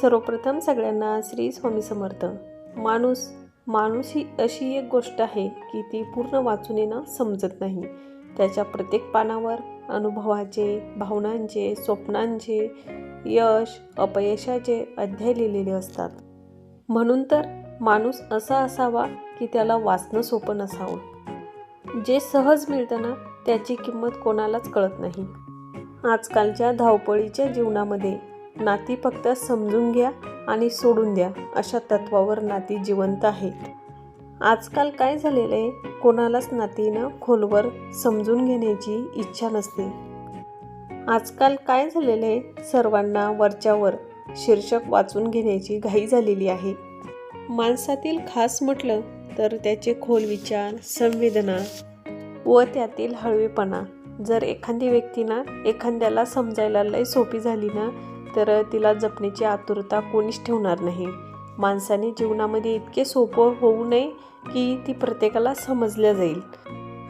सर्वप्रथम सगळ्यांना श्री स्वामी समर्थ. माणूस माणूस ही अशी एक गोष्ट आहे की ती पूर्ण वाचून येणं समजत नाही. त्याच्या प्रत्येक पानावर अनुभवाचे भावनांचे स्वप्नांचे यश अपयशाचे अध्याय लिहिलेले असतात. म्हणून तर माणूस असा असावा की त्याला वाचणं सोपं नसावं. जे सहज मिळतं ना त्याची किंमत कोणालाच कळत नाही. आजकालच्या धावपळीच्या जीवनामध्ये नाती फक्त समजून घ्या आणि सोडून द्या अशा तत्वावर नाती जिवंत आहेत आजकाल काय झालेलं आहे कोणालाच नातीनं खोलवर समजून घेण्याची इच्छा नसते. आजकाल काय झालेलं आहे सर्वांना वरच्यावर शीर्षक वाचून घेण्याची घाई झालेली आहे. माणसातील खास म्हटलं तर त्याचे खोल विचार संवेदना व त्यातील हळवेपणा. जर एखादी व्यक्तीनं एखाद्याला समजायला लय सोपी झाली ना तर तिला जपण्याची आतुरता कोणीच ठेवणार नाही. माणसाने जीवनामध्ये इतके सोपं होऊ नये की ती प्रत्येकाला समजल्या जाईल.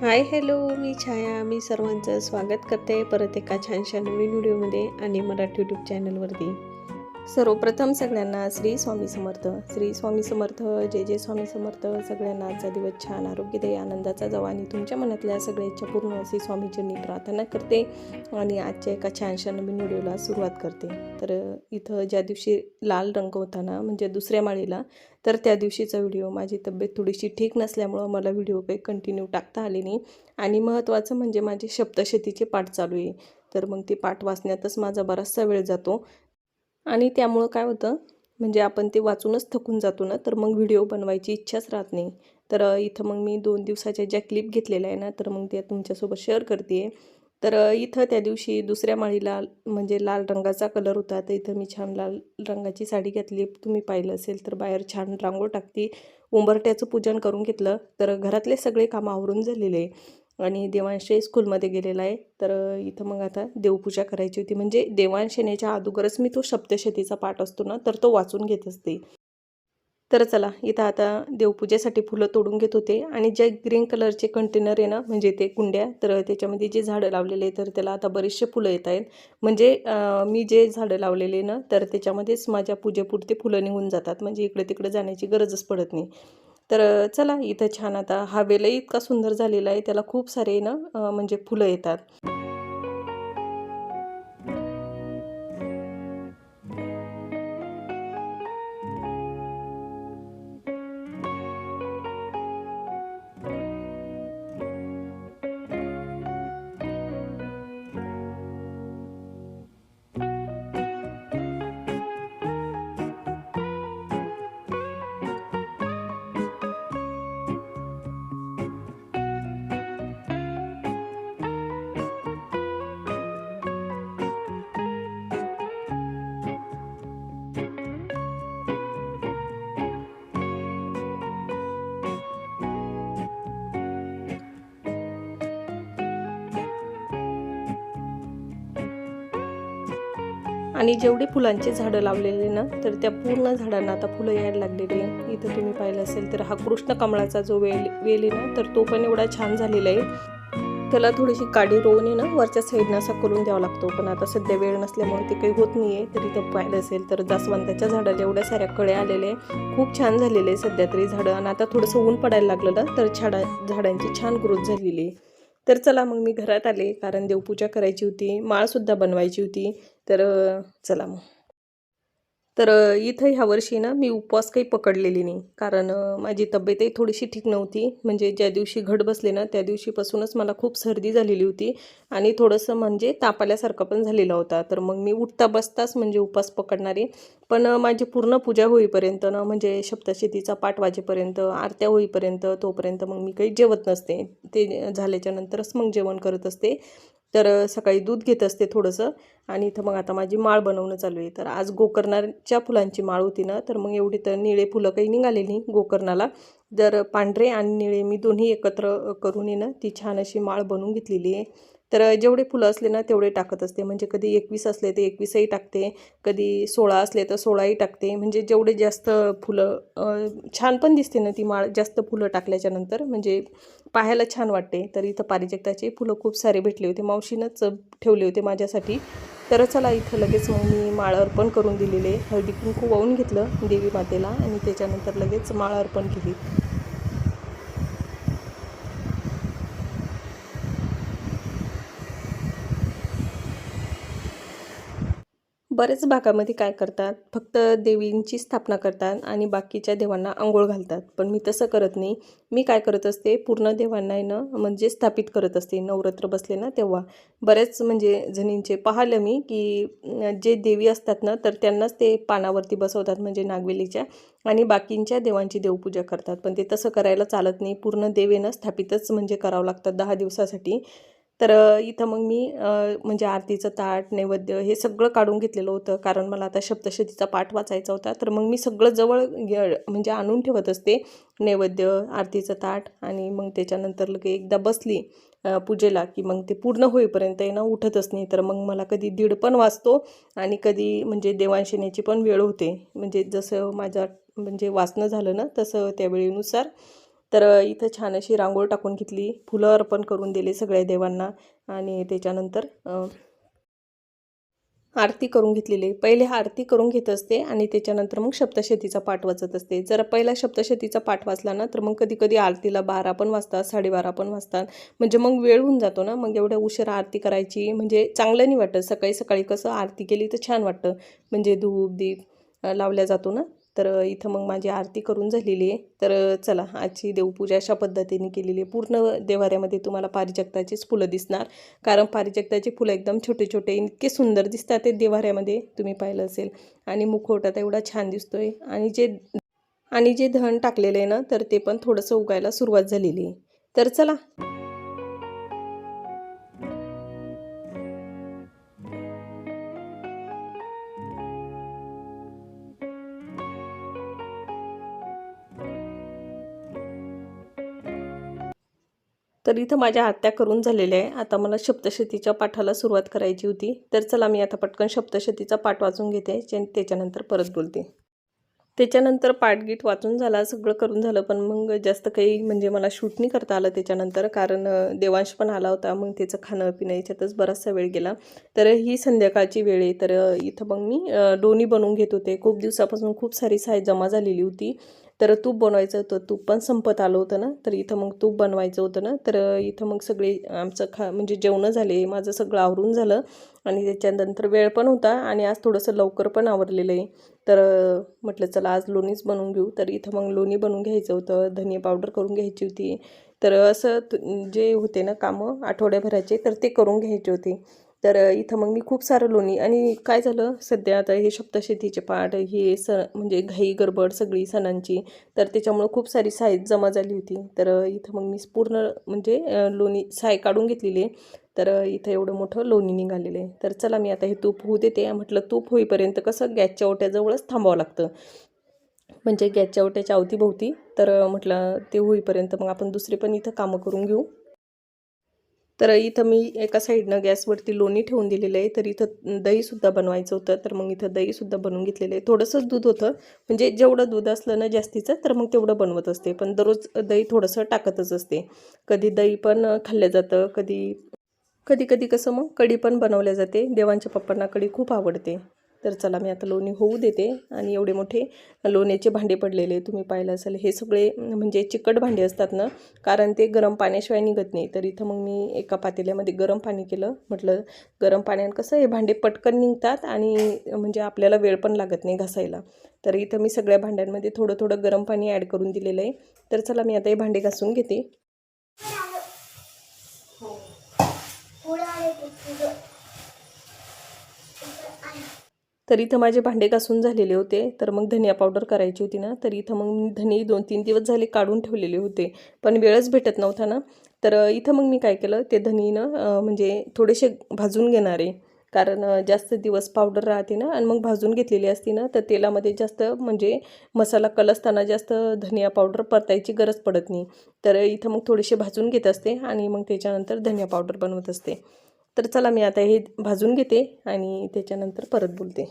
हाय हॅलो मी छाया. मी सर्वांचं स्वागत करते परत एका छानशा नवीन व्हिडिओमध्ये आणि मराठी यूट्यूब चॅनलवरती सर्वप्रथम सगळ्यांना श्री स्वामी समर्थ. श्री स्वामी समर्थ जय जय स्वामी समर्थ. सगळ्यांना आजचा दिवस छान आरोग्यदायी आनंदाचा जावा आणि तुमच्या मनातल्या सगळ्याच्या पूर्ण अशी स्वामीजींनी प्रार्थना करते आणि आजच्या एका छानशा नवीन व्हिडिओला सुरुवात करते. तर इथं ज्या दिवशी लाल रंग होता ना म्हणजे दुसऱ्या माळीला तर त्या दिवशीचा व्हिडिओ माझी तब्येत थोडीशी ठीक नसल्यामुळं मला व्हिडिओ काही कंटिन्यू टाकता आले नाही. आणि महत्त्वाचं म्हणजे माझे शब्दशतीचे पाठ चालू आहे. तर मग ते पाठ वाचण्यातच माझा बराचसा वेळ जातो. आणि त्यामुळं काय होतं म्हणजे आपण ते वाचूनच थकून जातो ना तर मग व्हिडिओ बनवायची इच्छाच राहत नाही. तर इथं मग मी दोन दिवसाच्या ज्या क्लिप घेतलेल्या आहे ना तर मग त्या तुमच्यासोबत शेअर करते. तर इथं त्या दिवशी दुसऱ्या माळीला म्हणजे लाल रंगाचा कलर होता तर इथं मी छान लाल रंगाची साडी घेतली. तुम्ही पाहिलं असेल तर बाहेर छान रांगोळ टाकती. उंबरट्याचं पूजन करून घेतलं. तर घरातले सगळे कामं आवरून झालेले. आहे. आणि देवांशे स्कूलमध्ये गेलेला आहे. तर इथं मग आता देवपूजा करायची होती. म्हणजे देवांशेनेच्या अगोदरच मी तो शब्दशतीचा पाठ असतो ना तर तो वाचून घेत असते. तर चला इथं आता देवपूजेसाठी फुलं तोडून घेत होते. आणि जे ग्रीन कलरचे कंटेनर आहे ना म्हणजे ते कुंड्या तर त्याच्यामध्ये जे झाडं लावलेले आहे तर त्याला आता बरेचसे फुलं येत आहेत. म्हणजे मी जे झाडं लावलेले ना तर त्याच्यामध्येच माझ्या पूजेपुरते फुलं निघून जातात. म्हणजे इकडे तिकडे जाण्याची गरजच पडत नाही. तर चला इथं छान आता हा वेल इतका सुंदर झालेला आहे त्याला खूप सारे ना म्हणजे फुलं येतात. आणि जेवढे फुलांचे झाडं लावलेले ना तर त्या पूर्ण झाडांना आता फुलं यायला लागलेली आहे. इथं तुम्ही पाहिलं असेल तर हा कृष्ण कमळाचा जो वेल वेल आहे ना तर तो पण एवढा छान झालेला आहे. त्याला थोडीशी काडी रोवून आहे ना वरच्या साईडनं असा करून द्यावा लागतो. पण आता सध्या वेळ नसल्यामुळे ते काही होत नाही आहे तर इथं पाहिलं असेल तर जास्वंदाच्या झाडाला एवढ्या साऱ्या कळ्या आलेल्या आहे खूप छान झालेले आहे सध्या तरी झाडं. आणि आता थोडंसं ऊन पडायला लागलं ना तर झाडा झाडांची छान ग्रोथ झालेली आहे. तर चला मग मी घरात आले कारण देवपूजा करायची होती. माळसुद्धा बनवायची होती. तर चला मग. तर इथं ह्या वर्षी ना मी उपवास काही पकडलेली नाही. कारण माझी तब्येतही थोडीशी ठीक नव्हती. म्हणजे ज्या दिवशी घट बसले ना त्या दिवशीपासूनच मला खूप सर्दी झालेली होती. आणि थोडंसं म्हणजे ताप आल्यासारखं पण झालेला होता. तर मग मी उठता बसताच म्हणजे उपवास पकडणारी. पण माझी पूर्ण पूजा होईपर्यंत ना म्हणजे सप्तशतीचा पाठ वाजेपर्यंत आरत्या होईपर्यंत तोपर्यंत मग मी काही जेवत नसते. ते झाल्याच्यानंतरच मग जेवण करत असते. तर सकाळी दूध घेत असते थोडंसं आणि इथं मग आता माझी माळ बनवणं चालू आहे. तर आज गोकर्णाच्या फुलांची माळ होती ना तर मग एवढी तर निळे फुलं काही निघाले नाही गोकर्णाला. जर पांढरे आणि निळे मी दोन्ही एकत्र करून आहे ना ती छान अशी माळ बनवून घेतलेली आहे. तर जेवढे फुलं असले ना तेवढे टाकत असते. म्हणजे कधी एकवीस असले तर एकवीसही टाकते कधी सोळा असले तर सोळाही टाकते. म्हणजे जेवढे जास्त फुलं छान पण दिसते ना ती माळ जास्त फुलं टाकल्याच्या नंतर. म्हणजे पाहायला छान वाटते. तर इथं पारिजक्ताचे फुलं खूप सारे भेटले होते. मावशीनंच ठेवले होते माझ्यासाठी. तर चला इथं लगेच मग मी माळ अर्पण करून दिलेले. हळदी कुंकू वाहून घेतलं देवी मातेला आणि त्याच्यानंतर लगेच माळ अर्पण केली. बरेच भागामध्ये काय करतात? फक्त देवींची स्थापना करतात आणि बाकीच्या देवांना आंघोळ घालतात. पण मी तसं करत नाही. मी काय करत असते? पूर्ण देवांना आहे ना म्हणजे स्थापित करत असते. नवरात्र बसले ना तेव्हा. बरेच म्हणजे जणींचे पाहिलं मी की जे देवी असतात ना तर त्यांनाच ते पानावरती बसवतात म्हणजे नागवेलीच्या. आणि बाकींच्या देवांची देवपूजा करतात. पण ते तसं करायला चालत नाही. पूर्ण देवेनं स्थापितच म्हणजे करावं लागतात दहा दिवसासाठी. तर इथं मग मी म्हणजे आरतीचं ताट नैवेद्य हे सगळं काढून घेतलेलं होतं. कारण मला आता शब्दशतीचा पाठ वाचायचा होता. तर मग मी सगळं जवळ म्हणजे आणून ठेवत असते. नैवेद्य आरतीचं ताट आणि मग त्याच्यानंतर लगे एकदा बसली पूजेला की मग ते पूर्ण होईपर्यंत आहे ना उठतच नाही तर मग मला कधी दीड पण वाचतो आणि कधी म्हणजे देवांशनेची पण वेळ होते. म्हणजे जसं माझ्या म्हणजे वाचणं झालं ना तसं त्या वेळेनुसार तर इथं छान अशी रांगोळ टाकून घेतली फुलं अर्पण करून दिले सगळ्या देवांना आणि त्याच्यानंतर आरती करून घेतलेली. पहिले आरती करून घेत असते आणि त्याच्यानंतर मग शब्दशेतीचा पाठ वाचत असते. जर पहिला शब्दशेतीचा पाठ वाचला ना तर मग कधी कधी आरतीला बारा पण वाजतात साडेबारा पण वाजतात. म्हणजे मग वेळ होऊन जातो ना मग एवढ्या उशिरा आरती करायची म्हणजे चांगलं नाही वाटत. सकाळी सकाळी कसं आरती केली तर छान वाटतं. म्हणजे धूप दीप लावल्या जातो ना. तर इथं मग माझी आरती करून झालेली आहे. तर चला आजची देवपूजा अशा पद्धतीने केलेली आहे. पूर्ण देवाऱ्यामध्ये तुम्हाला पारिजाताचीच फुलं दिसणार. कारण पारिजाताची फुलं एकदम छोटे छोटे इतके सुंदर दिसतात ते देवाऱ्यामध्ये तुम्ही पाहिलं असेल. आणि मुखवटा तर एवढा छान दिसतोय. आणि जे आणि जे धन टाकलेलं आहे ना तर ते पण थोडंसं उगायला सुरुवात झालेली आहे. तर चला. तर इथं माझ्या आत्या करून झालेल्या आहे. आता मला शब्दशतीच्या पाठाला सुरुवात करायची होती. तर चला मी आता पटकन शब्दशतीचा पाठ वाचून घेते त्याच्यानंतर परत बोलते. त्याच्यानंतर पाठगीट वाचून झाला सगळं करून झालं पण मग जास्त काही म्हणजे मला शूट नाही करता आलं त्याच्यानंतर कारण देवांश पण आला होता मग त्याचं खाणं पिणं याच्यातच बराचसा वेळ गेला. तर ही संध्याकाळची वेळ आहे. तर इथं मग मी डोनी बनवून घेत होते. खूप दिवसापासून खूप सारी साय जमा झालेली होती. तर तूप बनवायचं होतं तूप पण संपत आलं होतं ना? तर इथं मग तूप बनवायचं होतं ना? तर इथं मग सगळे आमचं खा म्हणजे जेवणं झाले माझं सगळं आवरून झालं आणि त्याच्यानंतर वेळ पण होता आणि आज थोडंसं लवकर पण आवरलेलं आहे. तर म्हटलं चला आज लोणीच बनवून घेऊ. तर इथं मग लोणी बनवून घ्यायचं होतं धनिया पावडर करून घ्यायची होती. तर असं तु- जे होते ना कामं आठवड्याभराचे तर ते करून घ्यायचे होते. तर इथं मग मी खूप सारं लोणी आणि काय झालं सध्या आता हे सप्तशतीचे पाठ हे स म्हणजे घाई गडबड सगळी सणांची तर त्याच्यामुळं खूप सारी साईज जमा झाली होती. तर इथं मग मी पूर्ण म्हणजे लोणी साय काढून घेतलेली आहे. तर इथं एवढं मोठं लोणी निघालेलं आहे. तर चला मी आता हे तूप होऊ देते. म्हटलं तूप होईपर्यंत कसं गॅसच्या ओट्याजवळच थांबावं लागतं. म्हणजे गॅसच्या ओट्याच्या अवतीभोवती. तर म्हटलं ते होईपर्यंत मग आपण दुसरे पण इथं कामं करून घेऊ. तर इथं मी एका साईडनं गॅसवरती लोणी ठेवून दिलेलं आहे तर इथं दहीसुद्धा बनवायचं होतं तर मग इथं दहीसुद्धा बनवून घेतलेलं आहे. थोडंसंच दूध होतं म्हणजे जेवढं दूध असलं ना जास्तीचं तर मग तेवढं बनवत असते. पण दररोज दही थोडंसं टाकतच असते. कधी दही पण खाल्लं जातं कधी कधी कधी कसं मग कढी पण बनवल्या जाते. देवांच्या पप्पांना कढी खूप आवडते. तर चला मी आता लोणी होऊ देते. आणि एवढे मोठे लोण्याचे भांडे पडलेले तुम्ही पाहिलं असेल हे सगळे म्हणजे चिकट भांडे असतात ना कारण ते गरम पाण्याशिवाय निघत नाही. तर इथं मग मी एका पातेल्यामध्ये गरम पाणी केलं. म्हटलं गरम पाण्यानं कसं हे भांडे पटकन निघतात आणि म्हणजे आपल्याला वेळ पण लागत नाही घासायला. तर इथं मी सगळ्या भांड्यांमध्ये थोडं थोडं गरम पाणी ॲड करून दिलेलं आहे. तर चला मी आता हे भांडे घासून घेते. तर इथं माझे भांडे घासून झालेले होते. तर मग धनिया पावडर करायची होती ना तर इथं मग मी धने दोन तीन दिवस झाले काढून ठेवलेले होते. पण वेळच भेटत नव्हता ना. तर इथं मग मी काय केलं ते धनीनं म्हणजे थोडेसे भाजून घेणारे कारण जास्त दिवस पावडर राहते ना आणि मग भाजून घेतलेली असती ना तर तेलामध्ये जास्त म्हणजे मसाला कलसताना जास्त धनिया पावडर परतायची गरज पडत नाही. तर इथं मग थोडेसे भाजून घेत असते आणि मग त्याच्यानंतर धनिया पावडर बनवत असते. तर चला मी आता हे भाजून घेते आणि त्याच्यानंतर परत बोलते.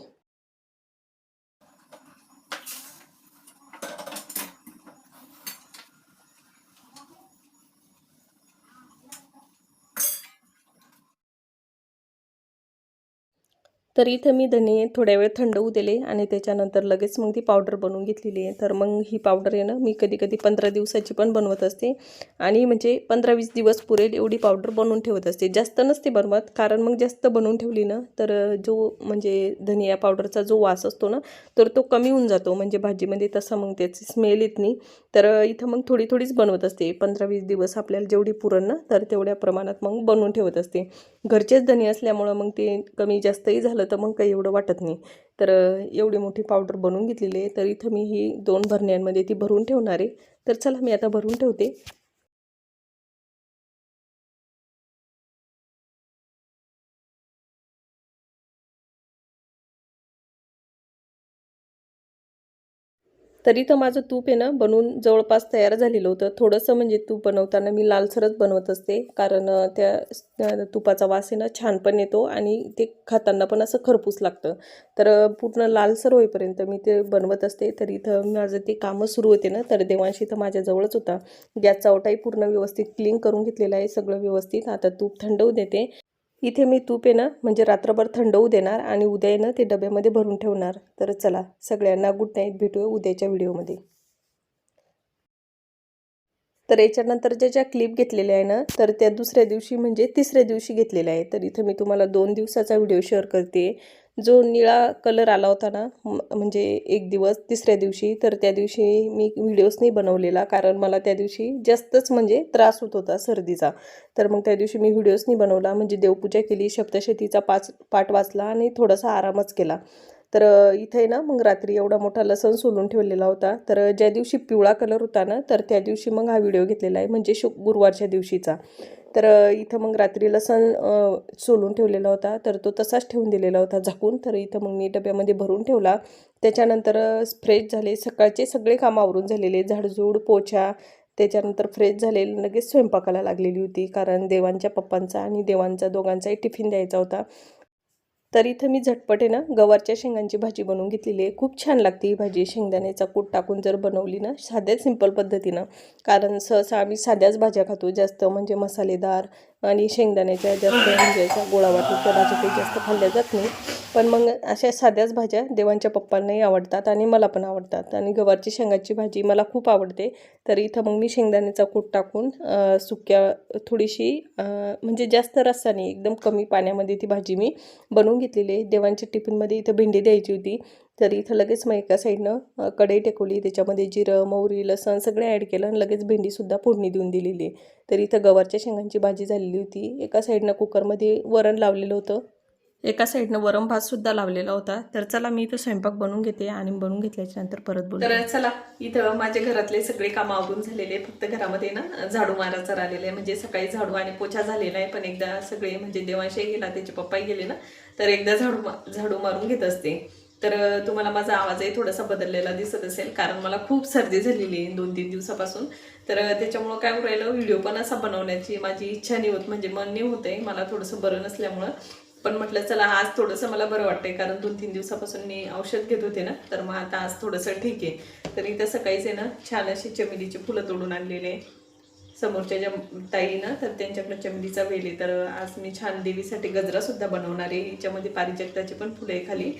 तर इथं मी धने थोड्या वेळ थंड होऊ दिले आणि त्याच्यानंतर लगेच मग ती पावडर बनवून घेतलेली आहे. तर मग ही पावडर आहे ना मी कधी कधी पंधरा दिवसाची पण बनवत असते. आणि म्हणजे पंधरा वीस दिवस पुरेल एवढी पावडर बनवून ठेवत असते. जास्त नसते बनवत कारण मग जास्त बनवून ठेवली ना तर जो म्हणजे धनिया पावडरचा जो वास असतो ना तर तो कमी होऊन जातो. म्हणजे भाजीमध्ये तसा मग त्याची स्मेल येत नाही. तर इथं मग थोडी थोडीच बनवत असते. पंधरा वीस दिवस आपल्याला जेवढी पुरण ना तर तेवढ्या प्रमाणात मग बनवून ठेवत असते. घरचेच धनी असल्यामुळं मग ते कमी जास्तही झालं तर मग काही एवढं वाटत नाही. तर एवढी मोठी पावडर बनवून घेतलेली आहे. तर इथं मी ही दोन भरण्यांमध्ये ती भरून ठेवणार आहे. तर चला मी आता भरून ठेवते. तरी तर माझं तूप आहे ना बनवून जवळपास तयार झालेलं होतं. थोडंसं म्हणजे तूप बनवताना मी लालसरच बनवत असते. कारण त्या तुपाचा वास आहे ना छान पण येतो आणि ते खाताना पण असं खरपूस लागतं. तर पूर्ण लालसर होईपर्यंत मी ते बनवत असते. तर इथं माझं ते कामं सुरू होते ना तर देवांशी तर माझ्याजवळच होता. गॅसचा ओटाही पूर्ण व्यवस्थित क्लीन करून घेतलेला आहे सगळं व्यवस्थित. आता तूप थंड होऊ देते. इथे मी तूप आहे ना म्हणजे रात्रभर थंड होऊ देणार आणि उद्या आहे ना ते डब्यामध्ये भरून ठेवणार. तर चला सगळ्यांना गुड नाईट भेटूया उद्याच्या व्हिडिओमध्ये. तर याच्यानंतर ज्या ज्या क्लिप घेतलेल्या आहे ना तर त्या दुसऱ्या दिवशी म्हणजे तिसऱ्या दिवशी घेतलेल्या आहे. तर इथं मी तुम्हाला दोन दिवसाचा व्हिडिओ शेअर करते. जो निळा कलर आला होता ना म्हणजे एक दिवस तिसऱ्या दिवशी तर त्या दिवशी मी व्हिडिओज नाही बनवलेला कारण मला त्या दिवशी जास्तच म्हणजे त्रास होत होता सर्दीचा. तर मग त्या दिवशी मी व्हिडिओज नाही बनवला म्हणजे देवपूजा केली सप्तशतीचा पाच पाठ वाचला आणि थोडासा आरामच केला. तर इथे ना मग रात्री एवढा मोठा लसण सोलून ठेवलेला होता. तर ज्या दिवशी पिवळा कलर होता ना तर त्या दिवशी मग हा व्हिडिओ घेतलेला आहे. म्हणजे शु गुरुवारच्या दिवशीचा. तर इथं मग रात्री लसण सोलून ठेवलेला होता. तर तो तसाच ठेवून दिलेला होता झाकून. तर इथं मग मी डब्यामध्ये भरून ठेवला. त्याच्यानंतर फ्रेश झाले. सकाळचे सगळे काम आवरून झालेले. झाडझूड पोछा त्याच्यानंतर फ्रेश झालेली लगेच स्वयंपाकाला लागलेली होती. कारण देवांच्या पप्पांचा आणि देवांचा दोघांचाही टिफिन द्यायचा होता. तर इथं मी झटपट आहे ना गवारच्या शेंगांची भाजी बनवून घेतलेली आहे. खूप छान लागते ही भाजी. शेंगदाण्याचा कूट टाकून जर बनवली ना साध्या सिंपल पद्धतीनं. कारण सहसा आम्ही साध्याच भाज्या खातो जास्त म्हणजे मसालेदार आणि शेंगदाण्याच्या जास्त म्हणजे गोळा वाटूच्या भाज्या काही जास्त खाल्ल्या जात नाही. पण मग अशा साध्याच भाज्या देवांच्या पप्पांनाही आवडतात आणि मला पण आवडतात. आणि गवारची शेंगाची भाजी मला खूप आवडते. तर इथं मग मी शेंगदाण्याचा कूट टाकून सुक्या थोडीशी म्हणजे जास्त रस्साने एकदम कमी पाण्यामध्ये ती भाजी मी बनवून घेतलेली आहे. देवांच्या टिफिनमध्ये इथं भेंडी द्यायची होती. तर इथं लगेच मग एका साईडनं कढई टेकवली त्याच्यामध्ये जिरं मोहरी लसण सगळे ॲड केलं आणि लगेच भेंडीसुद्धा फोडणी देऊन दिलेली. तर इथं गवारच्या शेंगांची भाजी झालेली होती. एका साईडनं कुकरमध्ये वरण लावलेलं होतं. एका साईडनं वरम भातसुद्धा लावलेला होता. तर चला मी इथं स्वयंपाक बनवून घेते आणि बनवून घेतल्याच्या नंतर परत बोल. तर चला इथं माझ्या घरातले सगळे कामं आवरून झालेले फक्त घरामध्ये ना झाडू मारायचं राहिलेला आहे. म्हणजे सकाळी झाडू आणि पोछा झालेला आहे. पण एकदा सगळे म्हणजे देवांशाही गेला त्याचे पप्पाही गेले ना तर एकदा झाडू झाडू मारून घेत असते. तर तुम्हाला माझा आवाजही थोडासा बदललेला दिसत असेल कारण मला खूप सर्दी झालेली आहे दोन तीन दिवसापासून. तर त्याच्यामुळं काय राहिलं व्हिडिओ पण असा बनवण्याची माझी इच्छा नाही होत म्हणजे मन नाही होते मला थोडंसं बरं नसल्यामुळं. पण म्हटलं चला आज थोडंसं मला बरं वाटतंय कारण दोन तीन दिवसापासून मी औषध घेत होते ना तर मग आता आज थोडंसं ठीक आहे. तर इथं सकाळीच आहे ना छान अशी चमेलीची फुलं तोडून आणलेले समोरच्या ज्या ताई ना तर त्यांच्याकडे चमेलीचा वेल आहे. तर आज मी छान देवीसाठी गजरासुद्धा बनवणार आहे. याच्यामध्ये पारिजाताची पण फुलं आहे खाली.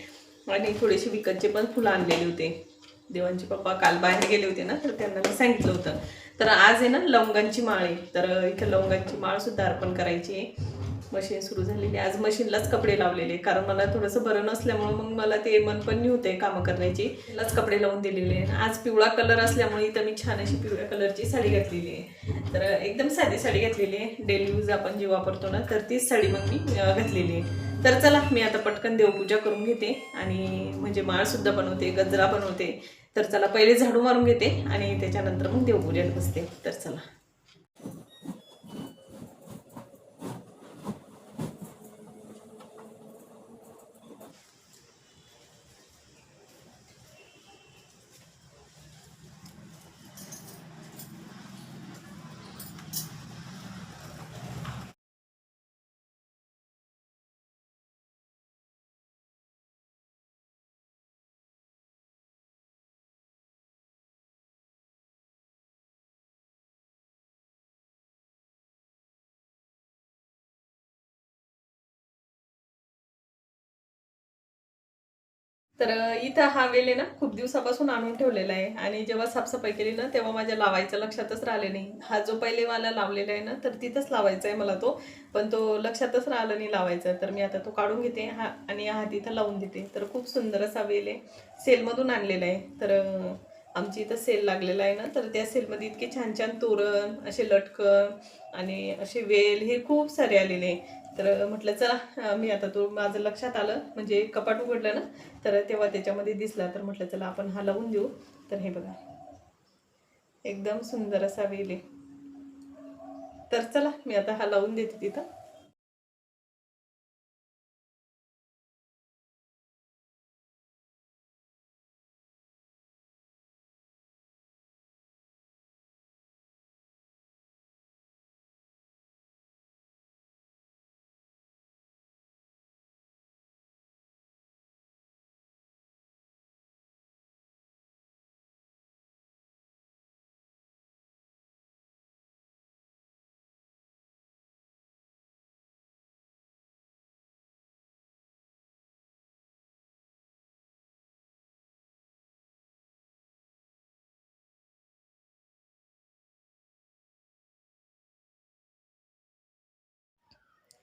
आणि थोडेसे विकतचे पण फुलं आणलेले होते. देवांचे पप्पा काल बाहेर गेले होते ना तर त्यांना मी सांगितलं होतं. तर आज आहे ना लवंगांची माळ आहे. तर इथं लवंगांची माळ सुद्धा अर्पण करायची आहे. मशीन सुरू झालेली आज मशीनलाच कपडे लावलेले कारण मला थोडंसं बरं नसल्यामुळे मग मला ते मन पण नाही कामं करण्याची. लाच कपडे लावून दिलेले आज पिवळा कलर असल्यामुळे इथं मी छान अशी पिवळ्या कलरची साडी घातलेली आहे. तर एकदम साधी साडी घातलेली आहे. डेली यूज आपण जी वापरतो ना तर तीच साडी मग मी घातलेली आहे. तर चला मी आता पटकन देवपूजा करून घेते आणि म्हणजे माळसुद्धा बनवते गजरा बनवते. तर चला पहिले झाडू मारून घेते आणि त्याच्यानंतर मग देवपूजेत बसते. तर चला. तर इथं हा वेल आहे ना खूप दिवसापासून आणून ठेवलेला आहे. आणि जेव्हा साफसफाई केली ना तेव्हा माझ्या लावायचं लक्षातच राहिले नाही. हा जो पहिले वाला लावलेला आहे ना तर तिथंच लावायचा आहे मला तो. पण तो लक्षातच राहिला नाही लावायचा. तर मी आता तो काढून घेते हा आणि हा तिथं लावून देते. तर खूप सुंदर असा वेल आहे. सेलमधून आणलेला आहे. तर आमची इथं सेल लागलेला आहे ना तर त्या सेलमध्ये इतके छान छान तोरण असे लटकन आणि असे वेल हे खूप सारे आलेले आहे. तर म्हटलं चला मी आता तो माझं लक्षात आलं. म्हणजे कपाट उघडलं ना तर तेव्हा त्याच्यामध्ये दिसला. तर म्हटलं चला आपण हा लावून देऊ. तर हे बघा. एकदम सुंदर असा वेल आहे. तर चला मी आता हा लावून देते तिथं.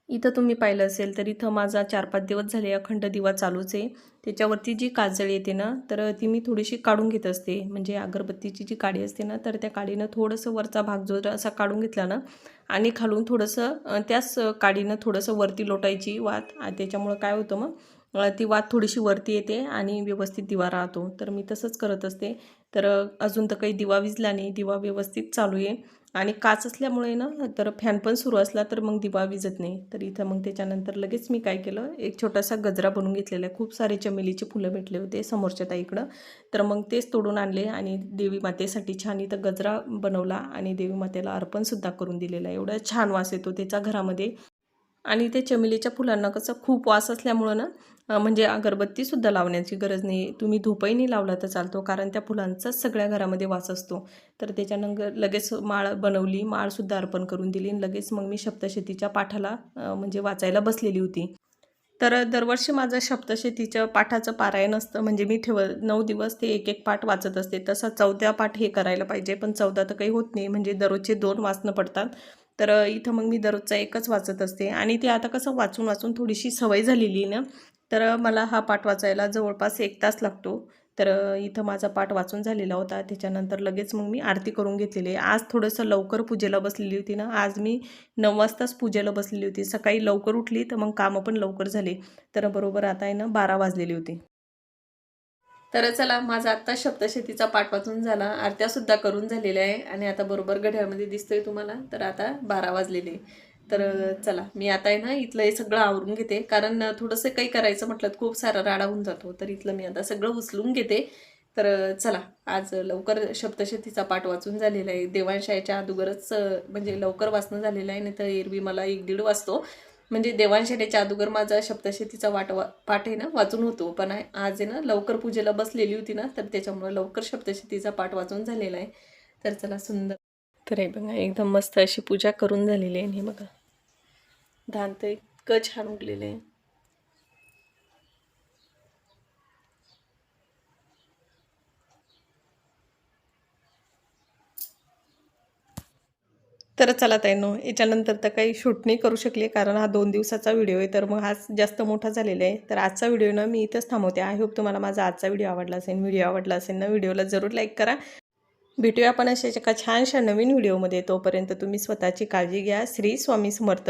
इथं तुम्ही पाहिलं असेल तर इथं माझा चार पाच दिवस झाले अखंड दिवा चालूच आहे. त्याच्यावरती जी काजळ येते ना तर ती मी थोडीशी काढून घेत असते. म्हणजे अगरबत्तीची जी काडी असते ना तर त्या काडीनं थोडंसं वरचा भाग जो असा काढून घेतला ना आणि खालून थोडंसं त्याच काडीनं थोडंसं वरती लोटायची वात. त्याच्यामुळं काय होतं मग ती वात थोडीशी वरती येते आणि व्यवस्थित दिवा राहतो. तर मी तसंच करत असते. तर अजून तर काही दिवा विजला नाही. दिवा व्यवस्थित चालू आहे. आणि काच असल्यामुळे ना तर फॅन पण सुरू असला तर मग दिवा विजत नाही. तर इथं मग त्याच्यानंतर लगेच मी काय केलं एक छोटासा गजरा बनवून घेतलेला आहे. खूप सारे चमेलीचे फुलं भेटले होते समोरच्या ताईकडं. तर मग तेच तोडून आणले आणि देवी मातेसाठी छान इथं गजरा बनवला आणि देवी मातेला अर्पणसुद्धा करून दिलेला आहे. एवढा छान वास येतो त्याच्या घरामध्ये. आणि ते चमेलीच्या फुलांना कसं खूप वास असल्यामुळं ना म्हणजे अगरबत्तीसुद्धा लावण्याची गरज नाही. तुम्ही धूपही नाही लावला तर चालतो कारण त्या फुलांचाच सगळ्या घरामध्ये वास असतो. तर त्याच्यानंतर लगेच माळ बनवली माळसुद्धा अर्पण करून दिली आणि लगेच मग मी शप्तशेतीच्या पाठाला म्हणजे वाचायला बसलेली होती. तर दरवर्षी माझं शब्दशेतीच्या पाठाचं पारायण असतं. म्हणजे मी ठेव नऊ दिवस ते एक एक पाठ वाचत असते. तसं चौथ्या पाठ हे करायला पाहिजे पण चौदा तर काही होत नाही. म्हणजे दररोजचे दोन वाचणं पडतात. तर इथं मग मी दररोजचा एकच वाचत असते. आणि ते आता कसं वाचून वाचून थोडीशी सवय झालेली आहे ना तर मला हा पाठ वाचायला जवळपास एक तास लागतो. तर इथं माझा पाठ वाचून झालेला होता. त्याच्यानंतर लगेच मग मी आरती करून घेतलेली. आहे आज थोडंसं लवकर पूजेला बसलेली होती ना. आज मी नऊ वाजताच पूजेला बसलेली होती. सकाळी लवकर उठली तर मग कामं पण लवकर झाली. तर बरोबर आता आहे ना बारा वाजलेली होती. तर चला माझा आत्ता शब्दशेतीचा पाठ वाचून झाला. आरत्यासुद्धा करून झालेल्या आहे. आणि आता बरोबर घड्याळमध्ये दिसतोय तुम्हाला. तर आता बारा वाजलेले तर चला मी आता आहे ना इथलं हे सगळं आवरून घेते. कारण थोडंसं काही करायचं म्हटलं तर खूप सारा राडा होऊन जातो. तर इथलं मी आता सगळं उचलून घेते. तर चला आज लवकर शब्दशेतीचा पाठ वाचून झालेला आहे. देवांशायच्या अगोदरच म्हणजे लवकर वाचणं झालेलं आहे. नाही तर एरवी मला एक दीड वाजतो. म्हणजे देवांशेण्याच्या अगोदर माझा शब्दशेतीचा वाट वा पाठ आहे ना वाचून होतो. पण आहे आज आहे ना लवकर पूजेला बसलेली होती ना तर त्याच्यामुळं लवकर शब्दशेतीचा पाठ वाचून झालेला आहे. तर चला सुंदर. तर हे बघा एकदम मस्त अशी पूजा करून झालेली आहे. आणि हे बघा. धान तर इतकं छान उरलेलं आहे तर चला ताईनो याच्यानंतर तर काही शूट नाही करू शकले कारण हा दोन दिवसाचा व्हिडिओ आहे तर मग हा जास्त मोठा झालेला आहे. तर आजचा व्हिडिओ ना मी इथंच थांबवते. आय होप तुम्हाला माझा आजचा व्हिडिओ आवडला असेल व्हिडिओ आवडला असेल ना व्हिडिओला जरूर लाईक करा. भेटूया आपण अशा एका छानशा नवीन व्हिडिओमध्ये. तोपर्यंत तुम्ही स्वतःची काळजी घ्या. श्री स्वामी समर्थ.